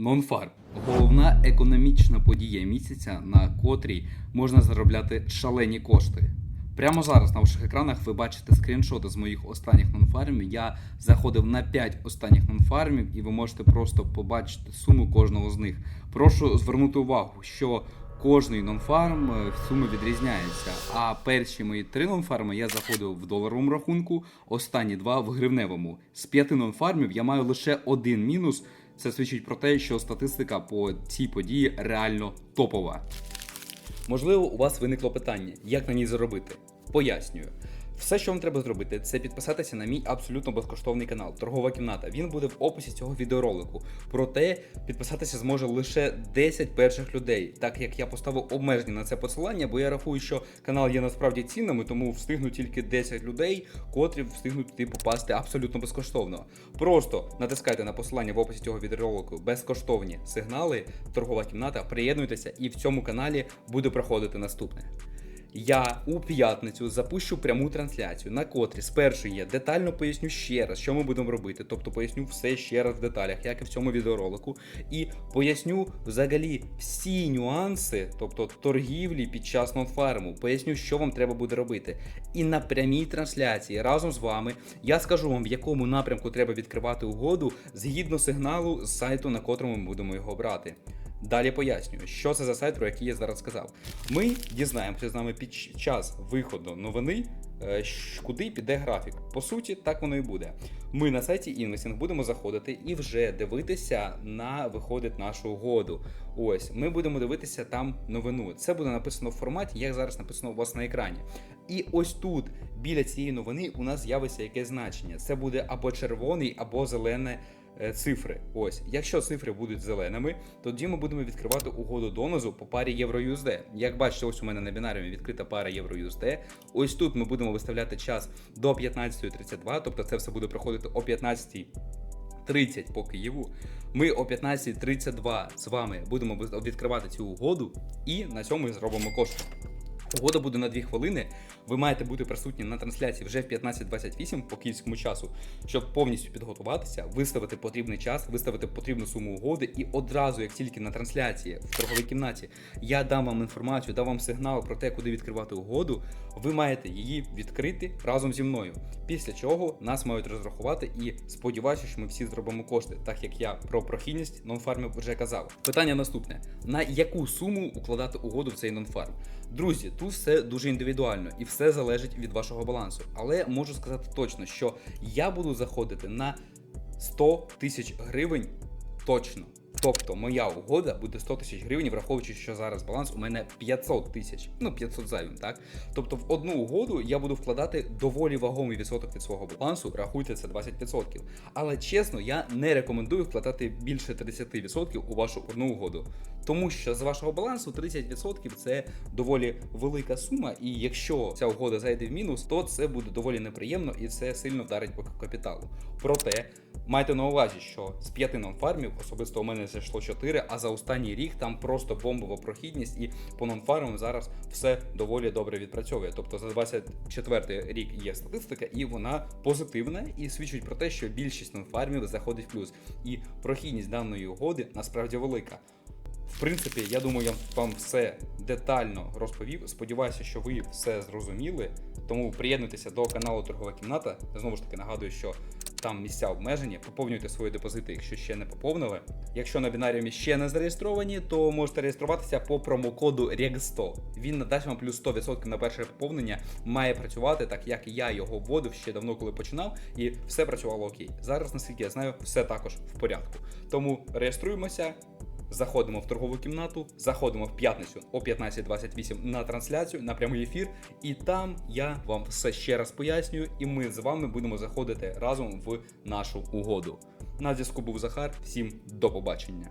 Нонфарм головна економічна подія місяця, на котрій можна заробляти шалені кошти. Прямо зараз на ваших екранах ви бачите скріншоти з моїх останніх нонфармів. Я заходив на 5 останніх нонфармів, і ви можете просто побачити суму кожного з них. Прошу звернути увагу, що кожний нонфарм е, суми відрізняється. А перші мої три нонфарми я заходив в доларовому рахунку, останні два в гривневому. З п'яти нонфармів я маю лише один мінус. Це свідчить про те, що статистика по цій події реально топова. Можливо, у вас виникло питання, як на ній заробити. Пояснюю. Все, що вам треба зробити, це підписатися на мій абсолютно безкоштовний канал Торгова кімната. Він буде в описі цього відеоролику. Проте підписатися зможе лише 10 перших людей, так як я поставив обмеження на це посилання, бо я рахую, що канал є насправді цінним, тому встигнуть тільки 10 людей, котрі встигнуть туди попасти абсолютно безкоштовно. Просто натискайте на посилання в описі цього відеоролику безкоштовні сигнали, торгова кімната, приєднуйтеся, і в цьому каналі буде проходити наступне. Я у п'ятницю запущу пряму трансляцію, на котрі спершу я детально поясню ще раз, що ми будемо робити. Тобто поясню все ще раз в деталях, як і в цьому відеоролику, і поясню взагалі всі нюанси, тобто торгівлі під час нонфарму, поясню, що вам треба буде робити. І на прямій трансляції разом з вами я скажу вам, в якому напрямку треба відкривати угоду згідно сигналу з сайту, на котрому ми будемо його брати. Далі пояснюю, що це за сайт, про який я зараз сказав. Ми дізнаємося з нами під час виходу новини, е, куди піде графік. По суті, так воно і буде. Ми на сайті Investing будемо заходити і вже дивитися на виходить нашу угоду. Ось ми будемо дивитися там новину. Це буде написано в форматі, як зараз написано у вас на екрані. І ось тут, біля цієї новини, у нас з'явиться якесь значення. Це буде або червоний, або зелене цифри. Ось, якщо цифри будуть зеленими, тоді ми будемо відкривати угоду донозу по парі євро-USD. Як бачите, ось у мене на бінаріумі відкрита пара євро-USD. Ось тут ми будемо виставляти час до 15.32, тобто це все буде проходити о 15. 30 по Києву. Ми о 15.32 з вами будемо відкривати цю угоду, і на цьому зробимо кошти. Угода буде на 2 хвилини. Ви маєте бути присутні на трансляції вже в 15.28 по київському часу, щоб повністю підготуватися, виставити потрібний час, виставити потрібну суму угоди, і одразу, як тільки на трансляції в торговій кімнаті, я дам вам інформацію, дам вам сигнал про те, куди відкривати угоду. Ви маєте її відкрити разом зі мною. Після чого нас мають розрахувати, і сподіваюся, що ми всі зробимо кошти, так як я про прохідність нонфармів вже казав. Питання наступне: на яку суму укладати угоду в цей нонфарм? Друзі, тут все дуже індивідуально і все залежить від вашого балансу. Але можу сказати точно, що я буду заходити на 100 тисяч гривень точно. Тобто моя угода буде 100 тисяч гривень, враховуючи, що зараз баланс у мене 500 тисяч, ну 500 зайвим, так? Тобто в одну угоду я буду вкладати доволі вагомий відсоток від свого балансу, рахуйте це 20%. Але чесно, я не рекомендую вкладати більше 30% у вашу одну угоду. Тому що з вашого балансу 30% це доволі велика сума, і якщо ця угода зайде в мінус, то це буде доволі неприємно і це сильно вдарить по капіталу. Проте майте на увазі, що з п'яти нонфармів особисто у мене зайшло 4, а за останній рік там просто бомбова прохідність, і по нонфармам зараз все доволі добре відпрацьовує. Тобто за 24 рік є статистика, і вона позитивна і свідчить про те, що більшість нонфармів заходить в плюс. І прохідність даної угоди насправді велика. В принципі, я думаю, я вам все детально розповів. Сподіваюся, що ви все зрозуміли. Тому приєднуйтеся до каналу Торгова кімната. Знову ж таки нагадую, що там місця обмежені. Поповнюйте свої депозити, якщо ще не поповнили. Якщо на бінаріумі ще не зареєстровані, то можете реєструватися по промокоду REG100. Він надасть вам плюс 100% на перше поповнення. Має працювати так, як я його вводив ще давно, коли починав, і все працювало окей. Зараз, наскільки я знаю, все також в порядку. Тому реєструємося. Заходимо в торгову кімнату, заходимо в п'ятницю о 15.28 на трансляцію, на прямий ефір, і там я вам все ще раз пояснюю, і ми з вами будемо заходити разом в нашу угоду. На зв'язку був Захар. Всім до побачення.